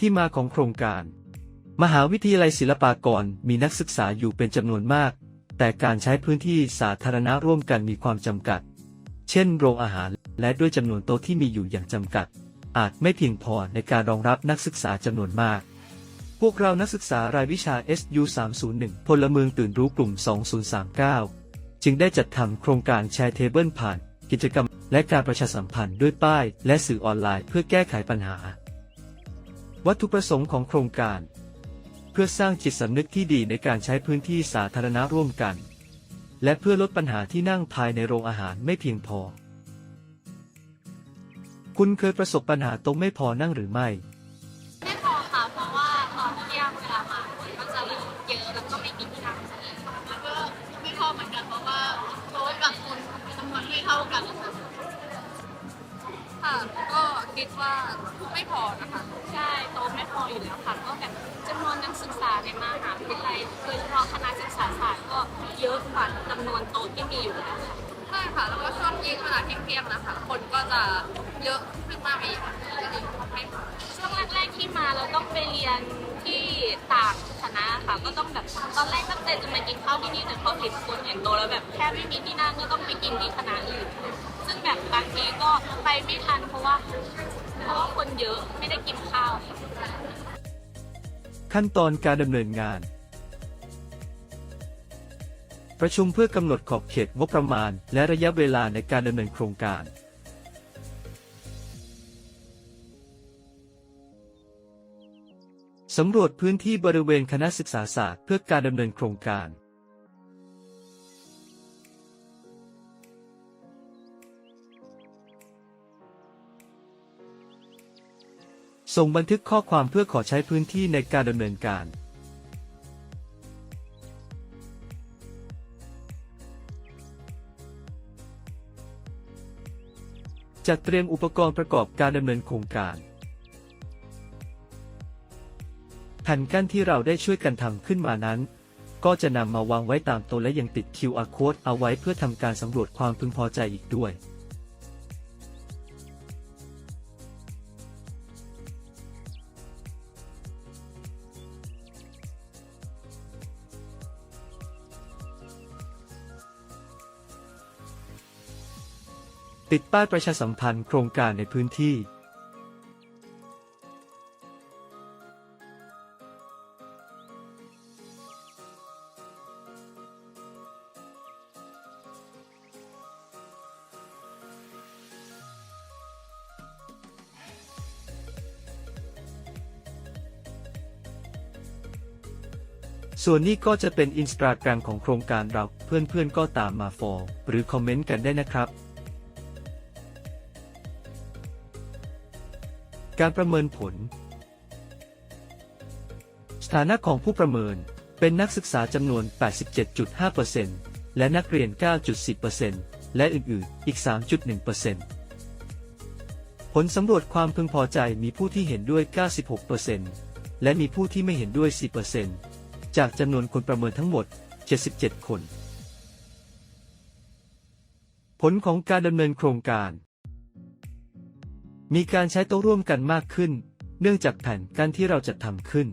ที่มาของโครงการ มหาวิทยาลัยศิลปากรมีนักศึกษาอยู่เป็นจำนวนมาก แต่การใช้พื้นที่สาธารณะร่วมกันมีความจำกัด เช่น โรงอาหารและด้วยจำนวนโต๊ะที่มีอยู่อย่างจำกัด อาจไม่เพียงพอในการรองรับนักศึกษาจำนวนมาก พวกเรานักศึกษารายวิชา SU 301พลเมืองตื่นรู้กลุ่ม 2039 จึงได้จัดทำโครงการแชร์เทเบิลผ่าน กิจกรรม และการประชาสัมพันธ์ด้วยป้าย และสื่อออนไลน์เพื่อแก้ไขปัญหา วัตถุประสงค์ของโครงการ เพื่อสร้างจิตสำนึกที่ดีในการใช้พื้นที่สาธารณะร่วมกัน และเพื่อลดปัญหาที่นั่งภายในโรงอาหารไม่เพียงพอ คุณเคยประสบปัญหาตรงไม่พอนั่งหรือไม่ ว่าไม่พอนะคะ ใช่โต๊ะไม่พออยู่แล้วค่ะ ก็แบบจำนวนนักศึกษาในมหาวิทยาลัยโดยเฉพาะคณะศึกษาศาสตร์ก็เยอะกว่าจำนวนโต๊ะที่มีอยู่แล้วค่ะใช่ค่ะ แล้วก็ช่วงเย็นเวลาเที่ยงๆนะคะ คนก็จะเยอะขึ้นมาอีกก็เลยไม่พอช่วงแรกๆที่มาเราต้องไปเรียนที่ต่างคณะค่ะ ก็ต้องแบบตอนแรกตั้งใจจะมากินข้าวที่นี่แต่พอเห็นคนเห็นโตะแล้วแบบแค่ไม่มีที่นั่งก็ต้องไปกินที่คณะอื่น ซึ่งแบบบางทีก็ไปไม่ทันเพราะว่าเพ ราะว่าคนเยอะไม่ได้กินข้าวขั้นตอนการดำเนินงาน ประชุมเพื่อกำหนดขอบเขตงบประมาณ และระยะเวลาในการดำเนินโครงการ สำรวจพื้นที่บริเวณคณะศึกษาศาสตร์เพื่อการดำเนินโครงการ ส่งบันทึกข้อความเพื่อขอใช้พื้นที่ในการดำเนินการ จัดเตรียมอุปกรณ์ประกอบการดำเนินโครงการ แผ่นกั้นที่เราได้ช่วยกันทำขึ้นมานั้น ก็จะนำมาวางไว้ตามโต๊ะและยังติด QR code เอาไว้เพื่อทำการสำรวจความพึงพอใจอีกด้วย ติดป้ายประชาสัมพันธ์โครงการในพื้นที่ ส่วนนี้ก็จะเป็นอินสตาแกรมของโครงการเรา เพื่อนๆก็ตามมาฟอลหรือคอมเมนต์กันได้นะครับ การประเมินผล สถานะของผู้ประเมินเป็นนักศึกษาจำนวน 87.5%และนักเรียน 9.10%และอื่นๆ อีก 3.1%ผลสำรวจความพึงพอใจมีผู้ที่เห็นด้วย 96%และมีผู้ที่ไม่เห็นด้วย 10%จากจำนวนคนประเมินทั้งหมด 77 คน ผลของการดำเนินโครงการ มีการใช้โต๊ะร่วมกันมากขึ้น เนื่องจากแผ่นกั้นที่เราจัดทำขึ้น